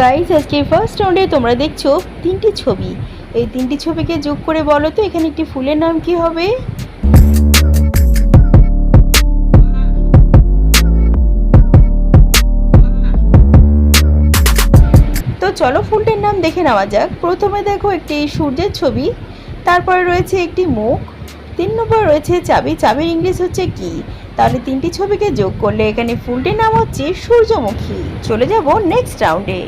Guys আজকে first রাউন্ডে তোমরা দেখছ তিনটি ছবি। এই তিনটি ছবিকে যোগ করে বলো তো, এখানে একটি ফুলের নাম কি হবে? তো চলো ফুলটির নাম দেখে নেওয়া যাক। প্রথমে দেখো একটি সূর্যের ছবি, তারপরে রয়েছে একটি মুখ, তিন নম্বর রয়েছে চাবি। চাবির ইংলিশ হচ্ছে কি? তাহলে তিনটি ছবিকে যোগ করলে এখানে ফুলটির নাম হচ্ছে সূর্যমুখী। চলে যাব নেক্সট রাউন্ডে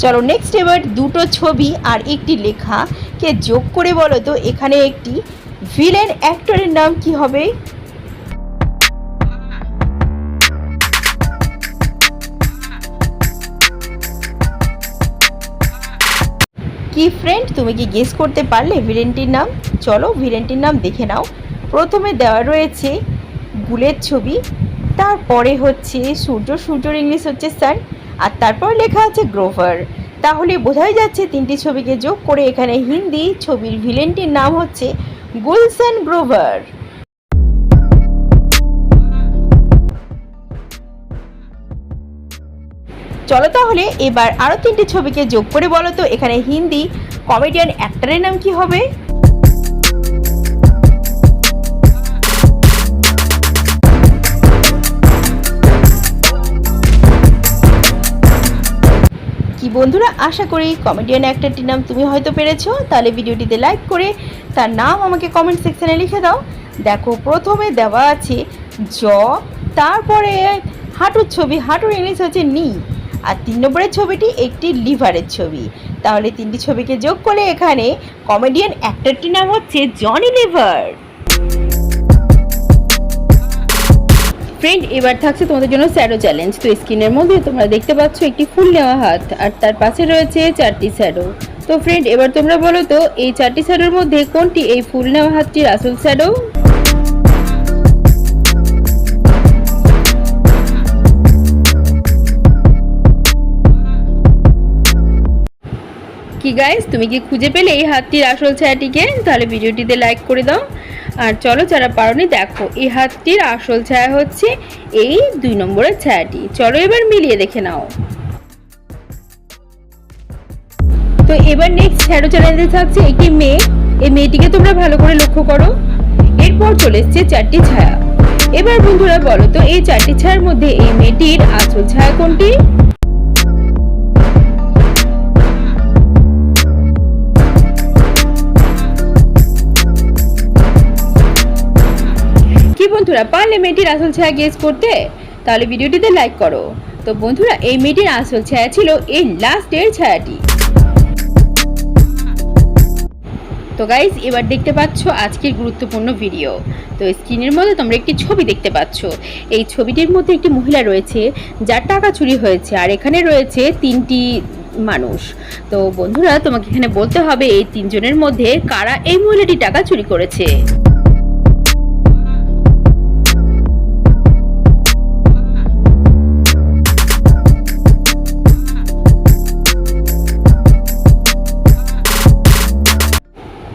চলো নেক্সট এবার দুটো ছবি আর একটি লেখা কে যোগ করে বলো তো, এখানে একটি ভিলেন অ্যাক্টরের নাম কি হবে? কি ফ্রেন্ড তুমি কি গেস করতে পারলে ভিলেনটির নাম? চলো ভিলেনটির নাম দেখে নাও। প্রথমে দেওয়া রয়েছে গুলের ছবি, তারপরে হচ্ছে সূর্য, সূর্যর ইংলিশ হচ্ছে সান আর তারপর লেখা আছে গ্রোভার। তাহলে বোঝাই যাচ্ছে তিনটি ছবিকে যোগ করে এখানে হিন্দি ছবির ভিলেনটির নাম হচ্ছে গুলশান গ্রোভার। চলো তাহলে এবার আরও তিনটি ছবিকে যোগ করে বলো তো, এখানে হিন্দি কমেডিয়ান অ্যাক্টরের নাম কি হবে? বন্ধুরা, আশা করি কমেডিয়ান অ্যাক্টরটির নাম তুমি হয়তো পেরেছ। তাহলে ভিডিওটিতে লাইক করে তার নাম আমাকে কমেন্ট সেকশানে লিখে দাও। দেখো, প্রথমে দেওয়া আছে জ, তারপরে হাঁটুর ছবি, হাঁটুর ইংলিশ হচ্ছে নি। আর তিন নম্বরের ছবিটি একটি লিভারের ছবি। তাহলে তিনটি ছবিকে যোগ করে এখানে কমেডিয়ান অ্যাক্টরটির নাম হচ্ছে জনি লিভার ফ্রেন্ড এবার থাকছে তোমাদের জন্য স্যাডো চ্যালেঞ্জ তো স্ক্রিনের মধ্যে তোমরা দেখতে পাচ্ছ একটি ফুল নেওয়া হাত, আর তার পাশে রয়েছে চারটি স্যাডো তো ফ্রেন্ড এবার তোমরা বলো তো, এই চারটি স্যাডোর মধ্যে কোনটি এই ফুল নেওয়া হাতটির আসল স্যাডো কি গাইস তুমি কি খুঁজে পেলে এই হাতটির আসল ছায়াটিকে? তাহলে ভিডিওটিতে লাইক করে দাও। আর চলো যারা পারোনি, দেখো, এই হাতটির আসল ছায়া হচ্ছে এই দুই নম্বরের ছায়াটি। চলো এবার মিলিয়ে দেখে নাও। তো এবার নেক্সট শ্যাডো চ্যালেঞ্জে থাকছে একটি মেয়ে। এই মেয়েটিকে তোমরা ভালো করে লক্ষ্য করো। এরপর চলে এসছে চারটি ছায়া। এবার বন্ধুরা বলো তো, এই চারটি ছায়ার মধ্যে এই মেয়েটির আসল ছায়া কোনটি? বন্ধুরা, পারলে মেয়েটির আসল ছায়া গেস করতে, তাহলে ভিডিওটিতে লাইক করো। তো বন্ধুরা, এই মেয়েটির আসল ছায়া ছিল এই লাস্টের ছায়াটি। তো গাইজ এবার দেখতে পাচ্ছ আজকের গুরুত্বপূর্ণ ভিডিও তো স্ক্রিনের মধ্যে তোমরা একটি ছবি দেখতে পাচ্ছ। এই ছবিটির মধ্যে একটি মহিলা রয়েছে, যার টাকা চুরি হয়েছে, আর এখানে রয়েছে তিনটি মানুষ। তো বন্ধুরা, তোমাকে এখানে বলতে হবে, এই তিনজনের মধ্যে কারা এই মহিলাটি টাকা চুরি করেছে?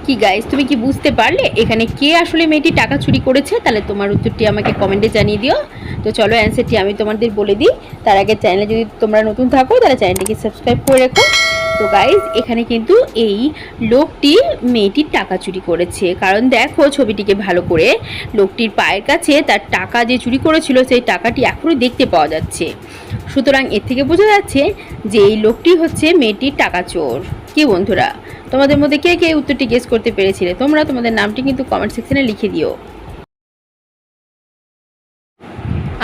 কি গাইস তুমি কি বুঝতে পারলে? এখানে কে আসলে মেয়েটি টাকা চুরি করেছে? তাহলে তোমার উত্তরটি আমাকে কমেন্টে জানিয়ে দিও। তো চলো অ্যান্সারটি আমি তোমাদের বলে দিই। তার আগে চ্যানেলে যদি তোমরা নতুন থাকো, তাহলে চ্যানেলটিকে সাবস্ক্রাইব করে রেখো। তো গাইজ এখানে কিন্তু এই লোকটি মেয়েটির টাকা চুরি করেছে। কারণ দেখো, ছবিটিকে ভালো করে লোকটির পায়ের কাছে তার টাকা যে চুরি করেছিল, সেই টাকাটি এখনও দেখতে পাওয়া যাচ্ছে। সুতরাং এর থেকে বোঝা যাচ্ছে যে এই লোকটি হচ্ছে মেয়েটির টাকা চোর। কি বন্ধুরা? তোমাদের মধ্যে কে কে উত্তরটি গেস করতে পেরেছিলে? তোমরা তোমাদের নামটি কিন্তু কমেন্ট সেকশনে লিখে দিও।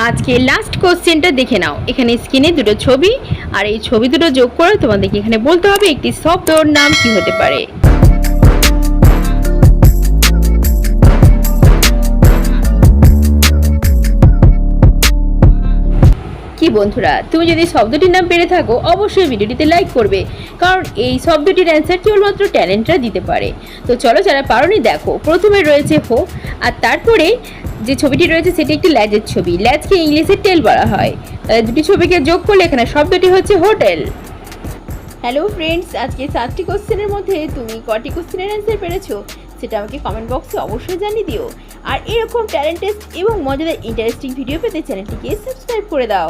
আজকে লাস্ট কোশ্চেনটা দেখে নাও। এখানে স্ক্রিনে দুটো ছবি, আর এই ছবি দুটো যোগ করে তোমাদেরকে এখানে বলতে হবে একটি শব্দর নাম কি হতে পারে। বন্ধুরা, তুমি যদি শব্দটির নাম পেরে থাকো, অবশ্যই ভিডিওটিতে লাইক করবে। কারণ এই শব্দটির অ্যান্সার কেবলমাত্র ট্যালেন্টরা দিতে পারে। তো চলো যারা পারোনি, দেখো। প্রথমে রয়েছে হো, আর তারপরে যে ছবিটি রয়েছে, সেটি একটি ল্যাজের ছবি। ল্যাজকে ইংলিশে টেল বলা হয়। তাহলে দুটি ছবিকে যোগ করলে এখানে শব্দটি হচ্ছে হোটেল। হ্যালো ফ্রেন্ডস আজকে সাতটি কোশ্চেনের মধ্যে তুমি কটি কোশ্চেনের অ্যান্সার পেরেছ, সেটা আমাকে কমেন্ট বক্সে অবশ্যই জানিয়ে দিও। আর এরকম ট্যালেন্টেড এবং মজাদার ইন্টারেস্টিং ভিডিও পেতে চ্যানেলটিকে সাবস্ক্রাইব করে দাও।